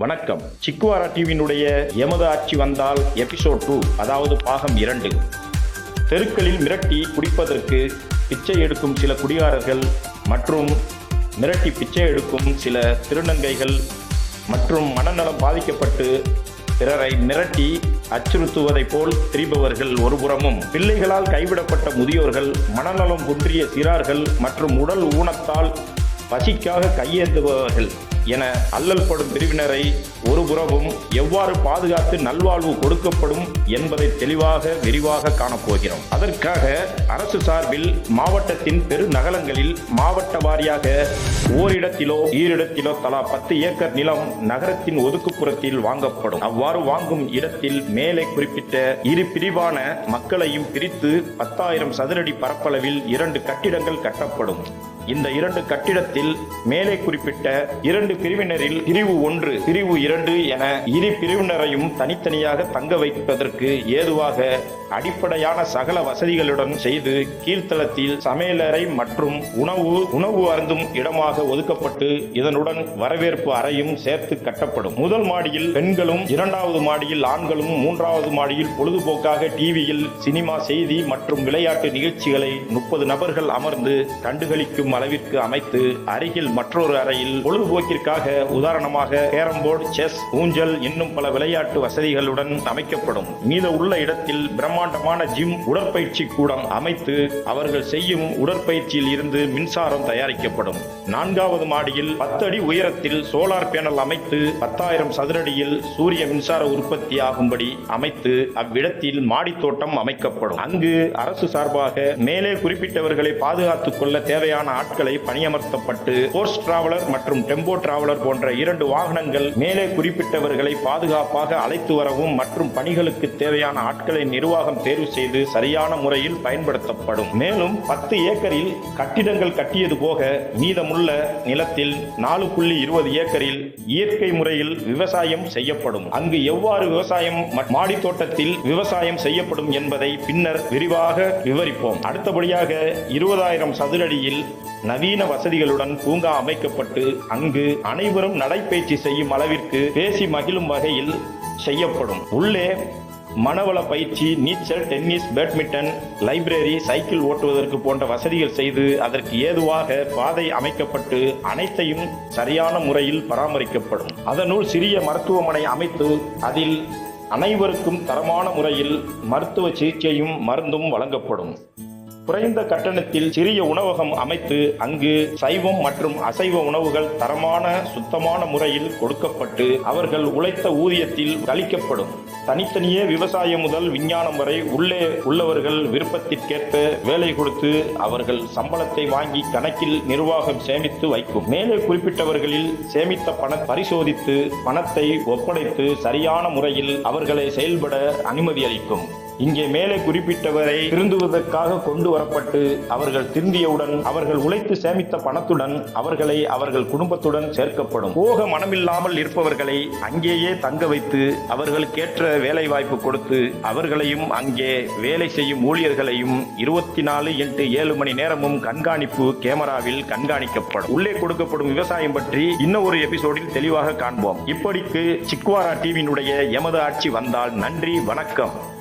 வணக்கம். சிக்குவாரா டிவியினுடைய எமது ஆட்சி வந்தால் எபிசோட் டூ அதாவது பாகம் இரண்டு. தெருக்களில் மிரட்டி குடிப்பதற்கு பிச்சை எடுக்கும் சில குடிகாரர்கள் மற்றும் மிரட்டி பிச்சை எடுக்கும் சில திருநங்கைகள் மற்றும் மனநலம் பாதிக்கப்பட்டு பிறரை மிரட்டி அச்சுறுத்துவதைப் போல் திரிபவர்கள் ஒருபுறமும். பிள்ளைகளால் கைவிடப்பட்ட முதியோர்கள் மனநலம் குன்றிய சிறார்கள் மற்றும் உடல் ஊனத்தால் பசிக்காக கையேந்துபவர்கள். என அல்லல் படும் பிரிவினரை ஒருபுறமும் எவ்வாறு பாதுகாத்து நல்வாழ்வு கொடுக்கப்படும் என்பதை தெளிவாக விரிவாக காணப்போகிறோம். அதற்காக அரசு சார்பில் மாவட்டத்தின் பெருநகரங்களில் மாவட்ட வாரியாக ஓரிடத்திலோ ஈரிடத்திலோ தலா பத்து ஏக்கர் நிலம் நகரத்தின் ஒதுக்குப்புறத்தில் வாங்கப்படும். அவ்வாறு வாங்கும் இடத்தில் மேலே குறிப்பிட்ட இரு பிரிவான மக்களையும் பிரித்து பத்தாயிரம் சதுரடி பரப்பளவில் இரண்டு கட்டிடங்கள் கட்டப்படும். இந்த இரண்டு கட்டிடத்தில் மேலே குறிப்பிட்ட இரண்டு பிரிவினரில் பிரிவு ஒன்று பிரிவு இரண்டு என இரு பிரிவினரையும் தனித்தனியாக தங்க வைப்பதற்கு ஏதுவாக அடிப்படையான சகல வசதிகளுடன் செய்து கீழ்த்தளத்தில் சமையலறை மற்றும் உணவு உணவு அருந்தும் இடமாக ஒதுக்கப்பட்டு இதனுடன் வரவேற்பு அறையும் சேர்த்து கட்டப்படும். முதல் மாடியில் பெண்களும் இரண்டாவது மாடியில் ஆண்களும் மூன்றாவது மாடியில் பொழுதுபோக்காக டிவியில் சினிமா செய்தி மற்றும் விளையாட்டு நிகழ்ச்சிகளை முப்பது நபர்கள் அமர்ந்து கண்டுகளிக்கும் அளவிற்கு அமைத்து அருகில் மற்றொரு அறையில் பொழுதுபோக்கிற்காக உதாரணமாக கேரம் போர்டு செஸ் ஊஞ்சல் இன்னும் பல விளையாட்டு வசதிகளுடன் அமைக்கப்படும். மீத உள்ள இடத்தில் பிரம்மாண்டமான ஜிம் உடற்பயிற்சி கூடம் அமைத்து அவர்கள் செய்யும் உடற்பயிற்சியில் இருந்து மின்சாரம் தயாரிக்கப்படும். நான்காவது மாடியில் பத்து அடி உயரத்தில் சோலார் பேனல் அமைத்து பத்தாயிரம் சதுரடியில் சூரிய மின்சார உற்பத்தி ஆகும்படி அமைத்து அவ்விடத்தில் மாடித் தோட்டம் அமைக்கப்படும். அங்கு அரசு சார்பாக மேலே குறிப்பிட்டவர்களை பாதுகாத்துக் கொள்ள தேவையான ஆட்களை பணியமர்த்தப்பட்டு போர்ஸ் டிராவலர் மற்றும் டெம்போ டிராவலர் போன்ற இரண்டு வாகனங்கள் மேலே குறிப்பிட்டவர்களை பாதுகாப்பாக அழைத்து வரவும் மற்றும் பணிகளுக்கு தேவையான ஆட்களை நிர்வாகம் தேர்வு செய்து சரியான முறையில் பயன்படுத்தப்படும். மேலும் பத்து ஏக்கரில் கட்டிடங்கள் கட்டியது போக மீதமுள்ள நிலத்தில் நாலு புள்ளி இருபது ஏக்கரில் இயற்கை முறையில் விவசாயம் செய்யப்படும். அங்கு எவ்வாறு விவசாயம் மாடி மாடித் தோட்டத்தில் விவசாயம் செய்யப்படும் என்பதை பின்னர் விரிவாக விவரிப்போம். அடுத்தபடியாக இருபதாயிரம் சதுரடியில் நவீன வசதிகளுடன் பூங்கா அமைக்கப்பட்டு அங்கு அனைவரும் நடைபயிற்சி செய்யும் அளவிற்கு பேசி மகிழும் வகையில் செய்யப்படும். உள்ளே மனவள பயிற்சி நீச்சல் டென்னிஸ் பேட்மிண்டன் லைப்ரரி சைக்கிள் ஓட்டுவதற்கு போன்ற வசதிகள் செய்து அதற்கு ஏதுவாக பாதை அமைக்கப்பட்டு அனைத்தையும் சரியான முறையில் பராமரிக்கப்படும். அதனுள் சிறிய மருத்துவமனை அமைத்து அதில் அனைவருக்கும் தரமான முறையில் மருத்துவ சிகிச்சையும் மருந்தும் வழங்கப்படும். குறைந்த கட்டணத்தில் சிறிய உணவகம் அமைத்து அங்கு சைவம் மற்றும் அசைவ உணவுகள் தரமான சுத்தமான முறையில் கொடுக்கப்பட்டு அவர்கள் உழைத்த ஊதியத்தில் கழிக்கப்படும். தனித்தனியே விவசாயம் முதல் விஞ்ஞானம் வரை உள்ளே உள்ளவர்கள் விருப்பத்திற்கேற்ப வேலை கொடுத்து அவர்கள் சம்பளத்தை வாங்கி கணக்கில் நிர்வாகம் சேமித்து வைக்கும். மேலே குறிப்பிட்டவர்களில் சேமித்த பண பரிசோதித்து பணத்தை ஒப்படைத்து சரியான முறையில் அவர்களை செயல்பட அனுமதி அளிக்கும். இங்கே மேலே குறிப்பிட்டவரை திருந்துவதற்காக கொண்டு வரப்பட்டு அவர்கள் திருந்தியவுடன் அவர்கள் உழைத்து சேமித்த பணத்துடன் அவர்களை அவர்கள் குடும்பத்துடன் சேர்க்கப்படும். போக மனமில்லாமல் இருப்பவர்களை அங்கேயே தங்க வைத்து அவர்களுக்கேற்ற வேலை வாய்ப்பு கொடுத்து அவர்களையும் அங்கே வேலை செய்யும் ஊழியர்களையும் இருபத்தி நாலு இன்ட்டு ஏழு மணி நேரமும் கண்காணிப்பு கேமராவில் கண்காணிக்கப்படும். உள்ளே கொடுக்கப்படும் விவசாயம் பற்றி இன்னும் ஒரு எபிசோடில் தெளிவாக காண்போம். இப்படிக்கு சிக்வாரா டிவியினுடைய எமது ஆட்சி வந்தால் நன்றி வணக்கம்.